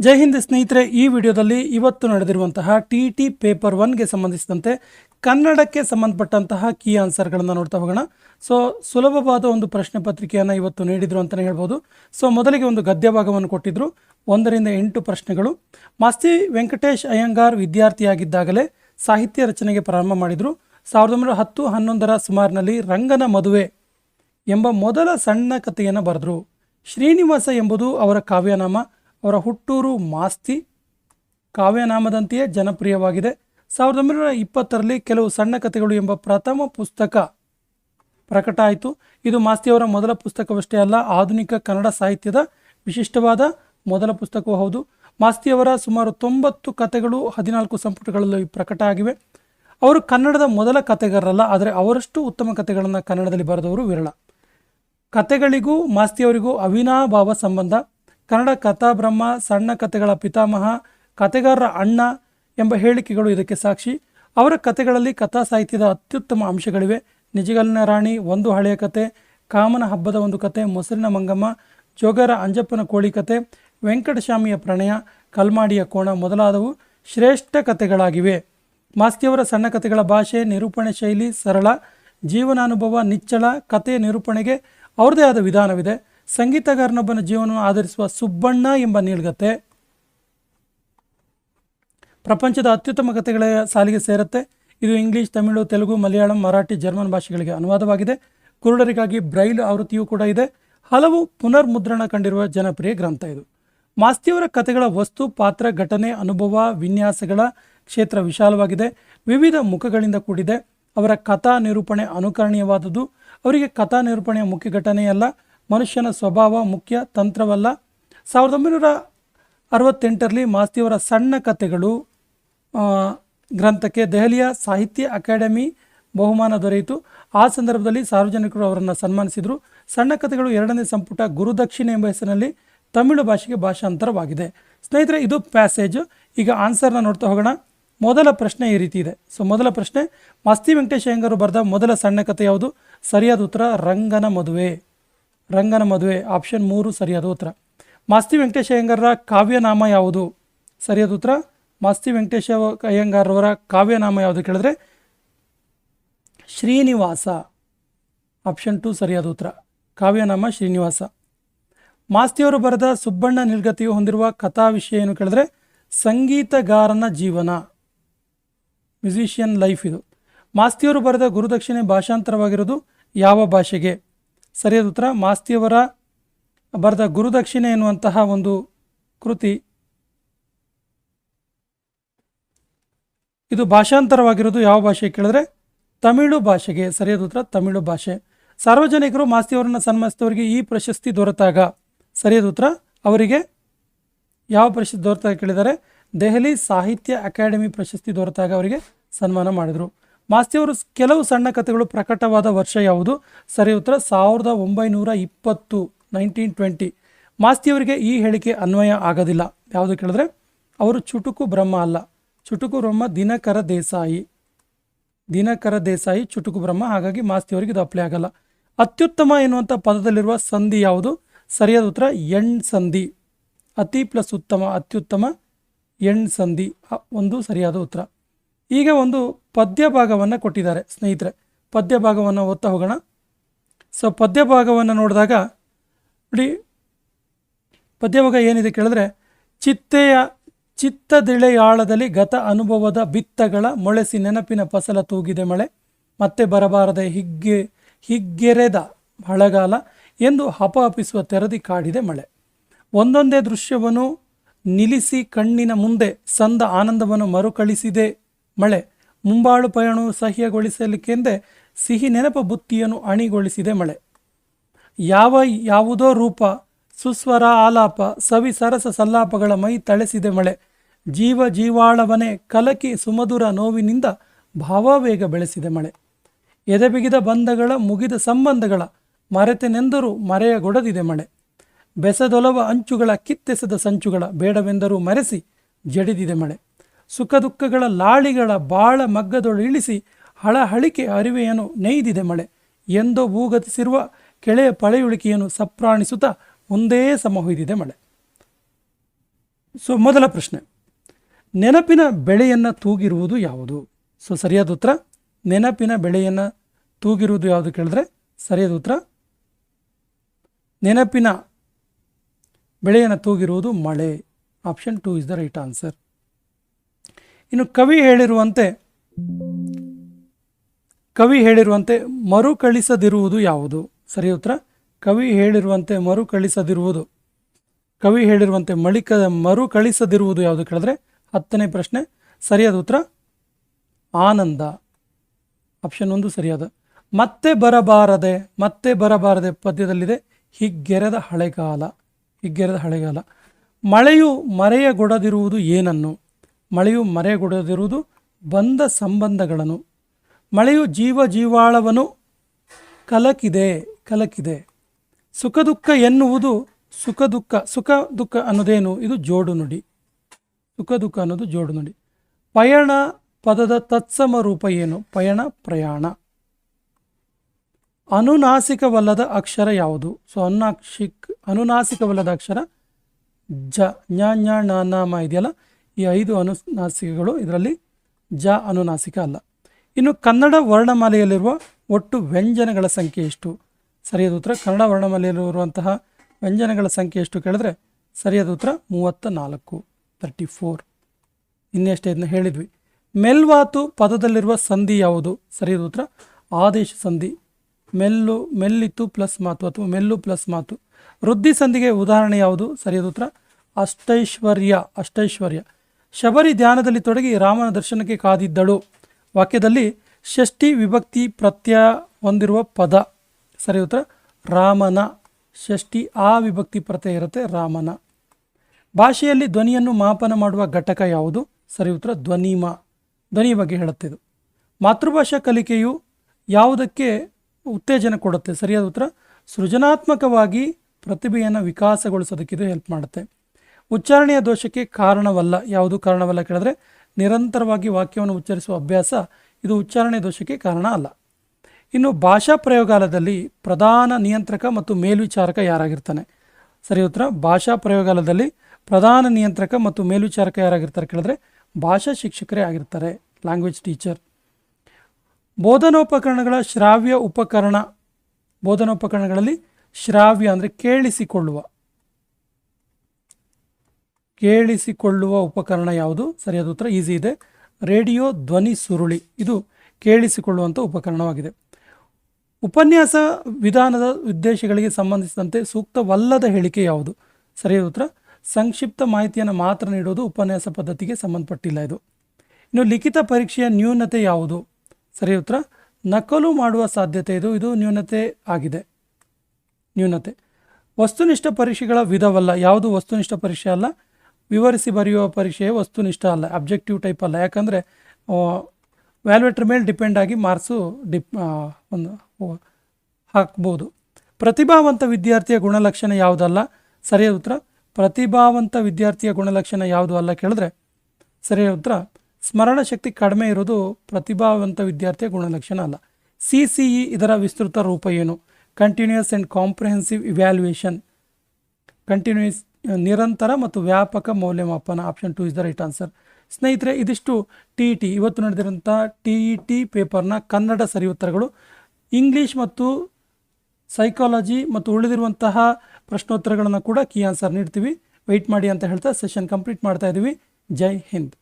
ಜೈ ಹಿಂದ್ ಸ್ನೇಹಿತರೆ, ಈ ವಿಡಿಯೋದಲ್ಲಿ ಇವತ್ತು ನಡೆದಿರುವಂತಹ ಟಿ ಟಿ ಪೇಪರ್ ಒನ್ಗೆ ಸಂಬಂಧಿಸಿದಂತೆ ಕನ್ನಡಕ್ಕೆ ಸಂಬಂಧಪಟ್ಟಂತಹ ಕೀ ಆನ್ಸರ್ಗಳನ್ನು ನೋಡ್ತಾ ಹೋಗೋಣ. ಸೊ, ಸುಲಭವಾದ ಒಂದು ಪ್ರಶ್ನೆ ಪತ್ರಿಕೆಯನ್ನು ಇವತ್ತು ನೀಡಿದ್ರು ಅಂತಲೇ ಹೇಳ್ಬೋದು. ಸೊ, ಮೊದಲಿಗೆ ಒಂದು ಗದ್ಯ ಭಾಗವನ್ನು ಕೊಟ್ಟಿದ್ರು. ಒಂದರಿಂದ ಎಂಟು ಪ್ರಶ್ನೆಗಳು. ಮಾಸ್ತಿ ವೆಂಕಟೇಶ್ ಅಯ್ಯಂಗಾರ್ ವಿದ್ಯಾರ್ಥಿಯಾಗಿದ್ದಾಗಲೇ ಸಾಹಿತ್ಯ ರಚನೆಗೆ ಪ್ರಾರಂಭ ಮಾಡಿದರು. ಸಾವಿರದ ಒಂಬೈನೂರ ಹತ್ತು ಹನ್ನೊಂದರ ಸುಮಾರಿನಲ್ಲಿ ರಂಗನ ಮದುವೆ ಎಂಬ ಮೊದಲ ಸಣ್ಣ ಕಥೆಯನ್ನು ಬರೆದರು. ಶ್ರೀನಿವಾಸ ಎಂಬುದು ಅವರ ಕಾವ್ಯನಾಮ. ಅವರ ಹುಟ್ಟೂರು ಮಾಸ್ತಿ ಕಾವ್ಯನಾಮದಂತೆಯೇ ಜನಪ್ರಿಯವಾಗಿದೆ. ಸಾವಿರದ ಒಂಬೈನೂರ ಇಪ್ಪತ್ತರಲ್ಲಿ ಕೆಲವು ಸಣ್ಣ ಕಥೆಗಳು ಎಂಬ ಪ್ರಥಮ ಪುಸ್ತಕ ಪ್ರಕಟ ಆಯಿತು. ಇದು ಮಾಸ್ತಿಯವರ ಮೊದಲ ಪುಸ್ತಕವಷ್ಟೇ ಅಲ್ಲ, ಆಧುನಿಕ ಕನ್ನಡ ಸಾಹಿತ್ಯದ ವಿಶಿಷ್ಟವಾದ ಮೊದಲ ಪುಸ್ತಕವೂ ಹೌದು. ಮಾಸ್ತಿಯವರ ಸುಮಾರು ತೊಂಬತ್ತು ಕಥೆಗಳು ಹದಿನಾಲ್ಕು ಸಂಪುಟಗಳಲ್ಲಿ ಪ್ರಕಟ ಆಗಿವೆ. ಅವರು ಕನ್ನಡದ ಮೊದಲ ಕಥೆಗಾರರಲ್ಲ, ಆದರೆ ಅವರಷ್ಟು ಉತ್ತಮ ಕಥೆಗಳನ್ನು ಕನ್ನಡದಲ್ಲಿ ಬರೆದವರು ವಿರಳ. ಕತೆಗಳಿಗೂ ಮಾಸ್ತಿಯವರಿಗೂ ಅವಿನಾಭಾವ ಸಂಬಂಧ. ಕನ್ನಡ ಕಥಾಬ್ರಹ್ಮ ಸಣ್ಣ ಕಥೆಗಳ ಪಿತಾಮಹ ಕತೆಗಾರರ ಅಣ್ಣ ಎಂಬ ಹೇಳಿಕೆಗಳು ಇದಕ್ಕೆ ಸಾಕ್ಷಿ. ಅವರ ಕಥೆಗಳಲ್ಲಿ ಕಥಾ ಸಾಹಿತ್ಯದ ಅತ್ಯುತ್ತಮ ಅಂಶಗಳಿವೆ. ನಿಜಗಲ್ಲಿನ ರಾಣಿ, ಒಂದು ಹಳೆಯ ಕತೆ ಕಾಮನ ಹಬ್ಬದ ಒಂದು ಕತೆ ಮೊಸರಿನ ಮಂಗಮ್ಮ, ಜೋಗರ ಅಂಜಪ್ಪನ ಕೋಳಿ ಕತೆ ವೆಂಕಟಸ್ವಾಮಿಯ ಪ್ರಣಯ, ಕಲ್ಮಾಡಿಯ ಕೋಣ ಮೊದಲಾದವು ಶ್ರೇಷ್ಠ ಕಥೆಗಳಾಗಿವೆ. ಮಾಸ್ತಿಯವರ ಸಣ್ಣ ಕಥೆಗಳ ಭಾಷೆ, ನಿರೂಪಣೆ ಶೈಲಿ ಸರಳ, ಜೀವನಾನುಭವ ನಿಚ್ಚಳ, ಕಥೆಯ ನಿರೂಪಣೆಗೆ ಅವರದೇ ಆದ ವಿಧಾನವಿದೆ. ಸಂಗೀತಗಾರನೊಬ್ಬನ ಜೀವನವನ್ನು ಆಧರಿಸುವ ಸುಬ್ಬಣ್ಣ ಎಂಬ ನೀಳ್ಗತೆ ಪ್ರಪಂಚದ ಅತ್ಯುತ್ತಮ ಕಥೆಗಳ ಸಾಲಿಗೆ ಸೇರುತ್ತೆ. ಇದು ಇಂಗ್ಲಿಷ್, ತಮಿಳು, ತೆಲುಗು, ಮಲಯಾಳಂ, ಮರಾಠಿ, ಜರ್ಮನ್ ಭಾಷೆಗಳಿಗೆ ಅನುವಾದವಾಗಿದೆ. ಕುರುಡರಿಗಾಗಿ ಬ್ರೈಲ್ ಆವೃತ್ತಿಯೂ ಕೂಡ ಇದೆ. ಹಲವು ಪುನರ್ಮುದ್ರಣ ಕಂಡಿರುವ ಜನಪ್ರಿಯ ಗ್ರಂಥ ಇದು. ಮಾಸ್ತಿಯವರ ಕಥೆಗಳ ವಸ್ತು, ಪಾತ್ರ, ಘಟನೆ, ಅನುಭವ, ವಿನ್ಯಾಸಗಳ ಕ್ಷೇತ್ರ ವಿಶಾಲವಾಗಿದೆ. ವಿವಿಧ ಮುಖಗಳಿಂದ ಕೂಡಿದೆ. ಅವರ ಕಥಾ ನಿರೂಪಣೆ ಅನುಕರಣೀಯವಾದುದು ಅವರಿಗೆ ಕಥಾ ನಿರೂಪಣೆಯ ಮುಖ್ಯ ಘಟನೆಯಲ್ಲ ಮನುಷ್ಯನ ಸ್ವಭಾವ ಮುಖ್ಯ ತಂತ್ರವಲ್ಲ. ಸಾವಿರದ ಒಂಬೈನೂರ ಅರವತ್ತೆಂಟರಲ್ಲಿ ಮಾಸ್ತಿಯವರ ಸಣ್ಣ ಕಥೆಗಳು ಗ್ರಂಥಕ್ಕೆ ದೆಹಲಿಯ ಸಾಹಿತ್ಯ ಅಕಾಡೆಮಿ ಬಹುಮಾನ ದೊರೆಯಿತು. ಆ ಸಂದರ್ಭದಲ್ಲಿ ಸಾರ್ವಜನಿಕರು ಅವರನ್ನು ಸನ್ಮಾನಿಸಿದರು. ಸಣ್ಣ ಕಥೆಗಳು ಎರಡನೇ ಸಂಪುಟ ಗುರುದಕ್ಷಿಣೆ ಎಂಬ ಹೆಸರಿನಲ್ಲಿ ತಮಿಳು ಭಾಷೆಗೆ ಭಾಷಾಂತರವಾಗಿದೆ. ಸ್ನೇಹಿತರೆ, ಇದು ಪ್ಯಾಸೇಜ್. ಈಗ ಆನ್ಸರ್ನ ನೋಡ್ತಾ ಹೋಗೋಣ. ಮೊದಲ ಪ್ರಶ್ನೆ ಈ ರೀತಿ ಇದೆ. ಸೊ, ಮೊದಲ ಪ್ರಶ್ನೆ, ಮಾಸ್ತಿ ವೆಂಕಟೇಶ್ ಅಯ್ಯಂಗಾರು ಬರೆದ ಮೊದಲ ಸಣ್ಣ ಕಥೆ ಯಾವುದು? ಸರಿಯಾದ ಉತ್ತರ, ರಂಗನ ಮದುವೆ. ರಂಗನ ಮದುವೆ ಆಪ್ಷನ್ ಮೂರು ಸರಿಯಾದ ಉತ್ತರ. ಮಾಸ್ತಿ ವೆಂಕಟೇಶ ಅಯ್ಯಂಗಾರರ ಕಾವ್ಯನಾಮ ಯಾವುದು? ಸರಿಯಾದ ಉತ್ತರ, ಮಾಸ್ತಿ ವೆಂಕಟೇಶ ಅಯ್ಯಂಗಾರವರ ಕಾವ್ಯನಾಮ ಯಾವುದು ಕೇಳಿದ್ರೆ? ಶ್ರೀನಿವಾಸ. ಆಪ್ಷನ್ ಟು ಸರಿಯಾದ ಉತ್ತರ. ಕಾವ್ಯನಾಮ ಶ್ರೀನಿವಾಸ. ಮಾಸ್ತಿಯವರು ಬರೆದ ಸುಬ್ಬಣ್ಣ ನಿರ್ಗತಿಯು ಹೊಂದಿರುವ ಕಥಾ ವಿಷಯ ಏನು ಕೇಳಿದ್ರೆ? ಸಂಗೀತಗಾರನ ಜೀವನ. ಮ್ಯೂಸಿಷಿಯನ್ ಲೈಫ್ ಇದು. ಮಾಸ್ತಿಯವರು ಬರೆದ ಗುರುದಕ್ಷಿಣೆ ಭಾಷಾಂತರವಾಗಿರೋದು ಯಾವ ಭಾಷೆಗೆ? ಸರಿಯಾದ ಉತ್ತರ, ಮಾಸ್ತಿಯವರ ಬರೆದ ಗುರುದಕ್ಷಿಣೆ ಎನ್ನುವಂತಹ ಒಂದು ಕೃತಿ. ಇದು ಭಾಷಾಂತರವಾಗಿರೋದು ಯಾವ ಭಾಷೆ ಕೇಳಿದ್ರೆ? ತಮಿಳು ಭಾಷೆಗೆ ಸರಿಯಾದ ಉತ್ತರ, ತಮಿಳು ಭಾಷೆ. ಸಾರ್ವಜನಿಕರು ಮಾಸ್ತಿಯವರನ್ನು ಸನ್ಮಾನಿಸಿದವರಿಗೆ ಈ ಪ್ರಶಸ್ತಿ ದೊರೆತಾಗ ಸರಿಯಾದ ಉತ್ತರ, ಅವರಿಗೆ ಯಾವ ಪ್ರಶಸ್ತಿ ದೊರೆತಾಗ ಕೇಳಿದರೆ ದೆಹಲಿ ಸಾಹಿತ್ಯ ಅಕಾಡೆಮಿ ಪ್ರಶಸ್ತಿ ದೊರೆತಾಗ ಅವರಿಗೆ ಸನ್ಮಾನ ಮಾಡಿದರು. ಮಾಸ್ತಿಯವರು ಕೆಲವು ಸಣ್ಣ ಕಥೆಗಳು ಪ್ರಕಟವಾದ ವರ್ಷ ಯಾವುದು? ಸರಿ ಉತ್ತರ, ಸಾವಿರದ ಒಂಬೈನೂರ ಇಪ್ಪತ್ತು ನೈನ್ಟೀನ್ ಟ್ವೆಂಟಿ ಮಾಸ್ತಿಯವರಿಗೆ ಈ ಹೇಳಿಕೆ ಅನ್ವಯ ಆಗೋದಿಲ್ಲ. ಯಾವುದು ಕೇಳಿದ್ರೆ, ಅವರು ಚುಟುಕು ಬ್ರಹ್ಮ ಅಲ್ಲ. ಚುಟುಕು ಬ್ರಹ್ಮ ದಿನಕರ ದೇಸಾಯಿ. ದಿನಕರ ದೇಸಾಯಿ, ಚುಟುಕು ಬ್ರಹ್ಮ. ಹಾಗಾಗಿ ಮಾಸ್ತಿಯವರಿಗೆ ಇದು ಅಪ್ಲೈ ಆಗಲ್ಲ. ಅತ್ಯುತ್ತಮ ಎನ್ನುವಂಥ ಪದದಲ್ಲಿರುವ ಸಂಧಿ ಯಾವುದು? ಸರಿಯಾದ ಉತ್ತರ, ಎಣ್ ಸಂಧಿ. ಅತಿ ಪ್ಲಸ್ ಉತ್ತಮ, ಅತ್ಯುತ್ತಮ, ಎಣ್ ಸಂಧಿ. ಒಂದು ಸರಿಯಾದ ಉತ್ತರ. ಈಗ ಒಂದು ಪದ್ಯ ಭಾಗವನ್ನು ಕೊಟ್ಟಿದ್ದಾರೆ ಸ್ನೇಹಿತರೆ. ಪದ್ಯ ಭಾಗವನ್ನು ಓದ್ತಾ ಹೋಗೋಣ. ಸೊ ಪದ್ಯ ಭಾಗವನ್ನು ನೋಡಿದಾಗ, ನೋಡಿ, ಪದ್ಯಭಾಗ ಏನಿದೆ ಕೇಳಿದ್ರೆ, ಚಿತ್ತೆಯ, ಚಿತ್ತದಿಳೆಯಾಳದಲ್ಲಿ ಗತ ಅನುಭವದ ಬಿತ್ತಗಳ ಮೊಳೆಸಿ ನೆನಪಿನ ಫಸಲ ತೂಗಿದೆ ಮಳೆ, ಮತ್ತೆ ಬರಬಾರದೆ ಹಿಗ್ಗೆ, ಹಿಗ್ಗೆರೆದ ಮಳೆಗಾಲ ಎಂದು ಹಪಹಪಿಸುವ ತೆರದಿ ಕಾಡಿದೆ ಮಳೆ. ಒಂದೊಂದೇ ದೃಶ್ಯವನ್ನು ನಿಲ್ಲಿಸಿ ಕಣ್ಣಿನ ಮುಂದೆ ಸಂದ ಆನಂದವನ್ನು ಮರುಕಳಿಸಿದೆ ಮಳೆ. ಮುಂಬಾಳು ಪಯಣವು ಸಹ್ಯಗೊಳಿಸಲಿಕ್ಕೆಂದೇ ಸಿಹಿ ನೆನಪ ಬುತ್ತಿಯನ್ನು ಅಣಿಗೊಳಿಸಿದೆ ಮಳೆ. ಯಾವ ಯಾವುದೋ ರೂಪ, ಸುಸ್ವರ ಆಲಾಪ, ಸವಿ ಸರಸ ಸಲ್ಲಾಪಗಳ ಮೈ ತಳೆಸಿದೆ ಮಳೆ. ಜೀವ ಜೀವಾಳವನೇ ಕಲಕಿ ಸುಮಧುರ ನೋವಿನಿಂದ ಭಾವಾವೇಗ ಬೆಳೆಸಿದೆ ಮಳೆ. ಎದೆಬಿಗಿದ ಬಂಧಗಳ ಮುಗಿದ ಸಂಬಂಧಗಳ ಮರೆತೆನೆಂದರೂ ಮರೆಯಗೊಡದಿದೆ ಮಳೆ. ಬೆಸದೊಲವ ಅಂಚುಗಳ ಕಿತ್ತೆಸದ ಸಂಚುಗಳ ಬೇಡವೆಂದರೂ ಮರೆಸಿ ಜಡಿದಿದೆ ಮಳೆ. ಸುಖ ದುಃಖಗಳ ಲಾಳಿಗಳ ಬಾಳ ಮಗ್ಗದೊಳು ಇಳಿಸಿ ಹಳಹಳಿಕೆ ಅರಿವೆಯನ್ನು ನೇಯ್ದಿದೆ ಮಳೆ. ಎಂದೋ ಭೂಗತಿಸಿರುವ ಕೆಳೆಯ ಪಳೆಯುಳಿಕೆಯನ್ನು ಸಪ್ರಾಣಿಸುತ್ತಾ ಒಂದೇ ಸಮ ಹೊಯ್ದಿದೆ ಮಳೆ. ಸೊ, ಮೊದಲ ಪ್ರಶ್ನೆ. ನೆನಪಿನ ಬೆಳೆಯನ್ನು ತೂಗಿರುವುದು ಯಾವುದು? ಸೊ, ಸರಿಯಾದ ಉತ್ತರ? ನೆನಪಿನ ಬೆಳೆಯನ್ನು ತೂಗಿರುವುದು ಯಾವುದು ಕೇಳಿದ್ರೆ ಸರಿಯಾದ ಉತ್ತರ? ನೆನಪಿನ ಬೆಳೆಯನ್ನು ತೂಗಿರುವುದು ಮಳೆ. Option two is the right answer. ಇನ್ನು ಕವಿ ಹೇಳಿರುವಂತೆ ಕವಿ ಹೇಳಿರುವಂತೆ ಮರುಕಳಿಸದಿರುವುದು ಯಾವುದು? ಸರಿ ಉತ್ತರ. ಕವಿ ಹೇಳಿರುವಂತೆ ಮರುಕಳಿಸದಿರುವುದು. ಕವಿ ಹೇಳಿರುವಂತೆ ಮಳಿಕ, ಮರುಕಳಿಸದಿರುವುದು ಯಾವುದು ಕೇಳಿದ್ರೆ? ಹತ್ತನೇ ಪ್ರಶ್ನೆ. ಸರಿಯಾದ ಉತ್ತರ. ಆನಂದ. ಆಪ್ಷನ್ ಒಂದು ಸರಿಯಾದ ಮತ್ತೆ ಬರಬಾರದೆ ಮತ್ತೆ ಬರಬಾರದೆ ಪದ್ಯದಲ್ಲಿದೆ, ಹಿಗ್ಗೆರೆದ ಹಳೆಗಾಲ. ಹಿಗ್ಗೆರೆದ ಹಳೆಗಾಲ. ಮಳೆಯು ಮರೆಯಗೊಡದಿರುವುದು ಏನನ್ನು? ಮಳೆಯು ಮರೆಗೊಡದಿರುವುದು ಬಂದ ಸಂಬಂಧಗಳನ್ನು. ಮಳೆಯು ಜೀವ ಜೀವಾಳವನ್ನು ಕಲಕಿದೆ ಕಲಕಿದೆ. ಸುಖ ದುಃಖ ಎನ್ನುವುದು ಸುಖ ದುಃಖ ಸುಖ ದುಃಖ ಅನ್ನೋದೇನು? ಇದು ಜೋಡು ನುಡಿ. ಸುಖ ದುಃಖ ಅನ್ನೋದು ಜೋಡು ನುಡಿ. ಪಯಣ ಪದದ ತತ್ಸಮ ರೂಪ ಏನು? ಪಯಣ, ಪ್ರಯಾಣ. ಅನುನಾಸಿಕವಲ್ಲದ ಅಕ್ಷರ ಯಾವುದು? ಸೊ ಅನುನಾಕ್ಷಿಕ್ ಅನುನಾಸಿಕವಲ್ಲದ ಅಕ್ಷರ ಜ, ಞ ಇದೆಯಲ್ಲ? ಈ ಐದು ಅನುನಾಸಿಕಗಳು ಇದರಲ್ಲಿ ಜ ಅನುನಾಸಿಕ ಅಲ್ಲ. ಇನ್ನು ಕನ್ನಡ ವರ್ಣಮಾಲೆಯಲ್ಲಿರುವ ಒಟ್ಟು ವ್ಯಂಜನಗಳ ಸಂಖ್ಯೆ ಎಷ್ಟು? ಸರಿಯಾದ ಉತ್ತರ, ಕನ್ನಡ ವರ್ಣಮಾಲೆಯಲ್ಲಿರುವಂತಹ ವ್ಯಂಜನಗಳ ಸಂಖ್ಯೆ ಎಷ್ಟು ಕೇಳಿದ್ರೆ ಸರಿಯಾದ ಉತ್ತರ ಮೂವತ್ತ ನಾಲ್ಕು ತರ್ಟಿ ಫೋರ್ ಇನ್ನೆಷ್ಟೇ ಇದನ್ನ ಹೇಳಿದ್ವಿ. ಮೆಲ್ವಾತು ಪದದಲ್ಲಿರುವ ಸಂಧಿ ಯಾವುದು? ಸರಿಯಾದ ಉತ್ತರ, ಆದೇಶ ಸಂಧಿ. ಮೆಲ್ಲು, ಮೆಲ್ಲಿತು ಪ್ಲಸ್ ಮಾತು ಅಥವಾ ಮೆಲ್ಲು ಪ್ಲಸ್ ಮಾತು. ವೃದ್ಧಿ ಸಂಧಿಗೆ ಉದಾಹರಣೆ ಯಾವುದು? ಸರಿಯಾದ ಉತ್ತರ, ಅಷ್ಟೈಶ್ವರ್ಯ ಅಷ್ಟೈಶ್ವರ್ಯ. ಶಬರಿ ಧ್ಯಾನದಲ್ಲಿ ತೊಡಗಿ ರಾಮನ ದರ್ಶನಕ್ಕೆ ಕಾದಿದ್ದಳು. ವಾಕ್ಯದಲ್ಲಿ ಷಷ್ಠಿ ವಿಭಕ್ತಿ ಪ್ರತ್ಯಯ ಹೊಂದಿರುವ ಪದ. ಸರಿ, ಉತ್ತರ, ರಾಮನ. ಷಷ್ಠಿ ಆ ವಿಭಕ್ತಿ ಪ್ರತ್ಯಯ ಇರುತ್ತೆ ರಾಮನ. ಭಾಷೆಯಲ್ಲಿ ಧ್ವನಿಯನ್ನು ಮಾಪನ ಮಾಡುವ ಘಟಕ ಯಾವುದು? ಸರಿ, ಉತ್ತರ, ಧ್ವನಿಮ. ಧ್ವನಿ ಬಗ್ಗೆ ಹೇಳುತ್ತೆ ಇದು. ಮಾತೃಭಾಷಾ ಕಲಿಕೆಯು ಯಾವುದಕ್ಕೆ ಉತ್ತೇಜನ ಕೊಡುತ್ತೆ? ಸರಿಯಾದ ಉತ್ತರ, ಸೃಜನಾತ್ಮಕವಾಗಿ ಪ್ರತಿಭೆಯನ್ನು ವಿಕಾಸಗೊಳಿಸೋದಕ್ಕಿದು ಹೆಲ್ಪ್ ಮಾಡುತ್ತೆ. ಉಚ್ಚಾರಣೆಯ ದೋಷಕ್ಕೆ ಕಾರಣವಲ್ಲ. ಯಾವುದು ಕಾರಣವಲ್ಲ ಕೇಳಿದ್ರೆ ನಿರಂತರವಾಗಿ ವಾಕ್ಯವನ್ನು ಉಚ್ಚರಿಸುವ ಅಭ್ಯಾಸ ಇದು ಉಚ್ಚಾರಣೆ ದೋಷಕ್ಕೆ ಕಾರಣ ಅಲ್ಲ. ಇನ್ನು ಭಾಷಾ ಪ್ರಯೋಗಾಲಯದಲ್ಲಿ ಪ್ರಧಾನ ನಿಯಂತ್ರಕ ಮತ್ತು ಮೇಲ್ವಿಚಾರಕ ಯಾರಾಗಿರ್ತಾನೆ? ಸರಿ ಉತ್ತರ, ಭಾಷಾ ಪ್ರಯೋಗಾಲಯದಲ್ಲಿ ಪ್ರಧಾನ ನಿಯಂತ್ರಕ ಮತ್ತು ಮೇಲ್ವಿಚಾರಕ ಯಾರಾಗಿರ್ತಾರೆ ಕೇಳಿದ್ರೆ ಭಾಷಾ ಶಿಕ್ಷಕರೇ ಆಗಿರ್ತಾರೆ ಲ್ಯಾಂಗ್ವೇಜ್ ಟೀಚರ್ ಬೋಧನೋಪಕರಣಗಳ ಶ್ರಾವ್ಯ ಉಪಕರಣ, ಬೋಧನೋಪಕರಣಗಳಲ್ಲಿ ಶ್ರಾವ್ಯ ಅಂದರೆ ಕೇಳಿಸಿಕೊಳ್ಳುವ. ಕೇಳಿಸಿಕೊಳ್ಳುವ ಉಪಕರಣ ಯಾವುದು? ಸರಿಯಾದ ಉತ್ತರ ಈಸಿ ಇದೆ. ರೇಡಿಯೋ ಧ್ವನಿ ಸುರುಳಿ. ಇದು ಕೇಳಿಸಿಕೊಳ್ಳುವಂಥ ಉಪಕರಣವಾಗಿದೆ. ಉಪನ್ಯಾಸ ವಿಧಾನದ ಉದ್ದೇಶಗಳಿಗೆ ಸಂಬಂಧಿಸಿದಂತೆ ಸೂಕ್ತವಲ್ಲದ ಹೇಳಿಕೆ ಯಾವುದು? ಸರಿಯಾದ ಉತ್ತರ, ಸಂಕ್ಷಿಪ್ತ ಮಾಹಿತಿಯನ್ನು ಮಾತ್ರ ನೀಡುವುದು ಉಪನ್ಯಾಸ ಪದ್ಧತಿಗೆ ಸಂಬಂಧಪಟ್ಟಿಲ್ಲ ಇದು. ಇನ್ನು ಲಿಖಿತ ಪರೀಕ್ಷೆಯ ನ್ಯೂನತೆ ಯಾವುದು? ಸರಿ ಉತ್ತರ, ನಕಲು ಮಾಡುವ ಸಾಧ್ಯತೆ ಇದು. ಇದು ನ್ಯೂನತೆ ಆಗಿದೆ. ನ್ಯೂನತೆ. ವಸ್ತುನಿಷ್ಠ ಪರೀಕ್ಷೆಗಳ ವಿಧವಲ್ಲ. ಯಾವುದು ವಸ್ತುನಿಷ್ಠ ಪರೀಕ್ಷೆ ಅಲ್ಲ? ವಿವರಿಸಿ ಬರೆಯುವ ಪರೀಕ್ಷೆ ವಸ್ತುನಿಷ್ಠ ಅಲ್ಲ, ಅಬ್ಜೆಕ್ಟಿವ್ ಟೈಪ್ ಅಲ್ಲ. ಯಾಕಂದರೆ ವ್ಯಾಲ್ಯೂಟ್ರ್ ಮೇಲೆ ಡಿಪೆಂಡ್ ಆಗಿ ಮಾರ್ಕ್ಸು ಡಿಪ್ ಒಂದು ಹಾಕ್ಬೋದು. ಪ್ರತಿಭಾವಂತ ವಿದ್ಯಾರ್ಥಿಯ ಗುಣಲಕ್ಷಣ ಯಾವುದಲ್ಲ? ಸರಿಯಾದ ಉತ್ತರ, ಪ್ರತಿಭಾವಂತ ವಿದ್ಯಾರ್ಥಿಯ ಗುಣಲಕ್ಷಣ ಯಾವುದು ಅಲ್ಲ ಕೇಳಿದ್ರೆ, ಸರಿಯಾದ ಉತ್ತರ, ಸ್ಮರಣ ಶಕ್ತಿ ಕಡಿಮೆ ಇರೋದು ಪ್ರತಿಭಾವಂತ ವಿದ್ಯಾರ್ಥಿಯ ಗುಣಲಕ್ಷಣ ಅಲ್ಲ. ಸಿ ಸಿ ಇ ಇದರ ವಿಸ್ತೃತ ರೂಪ ಏನು? Continuous and comprehensive evaluation continuous ನಿರಂತರ ಮತ್ತು ವ್ಯಾಪಕ ಮೌಲ್ಯಮಾಪನ option two is the right answer ಸ್ನೇಹಿತರೆ, ಇದಿಷ್ಟು ಟಿ ಇ ಟಿ ಇವತ್ತು ನಡೆದಿರುವಂಥ ಟಿ ಇ ಟಿ ಪೇಪರ್ನ ಕನ್ನಡ ಸರಿ ಉತ್ತರಗಳು. ಇಂಗ್ಲೀಷ್ ಮತ್ತು ಸೈಕಾಲಜಿ ಮತ್ತು ಉಳಿದಿರುವಂತಹ ಪ್ರಶ್ನೋತ್ತರಗಳನ್ನು ಕೂಡ ಕೀ ಆನ್ಸರ್ ನೀಡ್ತೀವಿ. ವೆಯ್ಟ್ ಮಾಡಿ ಅಂತ ಹೇಳ್ತಾ ಸೆಷನ್ ಕಂಪ್ಲೀಟ್ ಮಾಡ್ತಾ ಇದ್ದೀವಿ ಜೈ ಹಿಂದ್.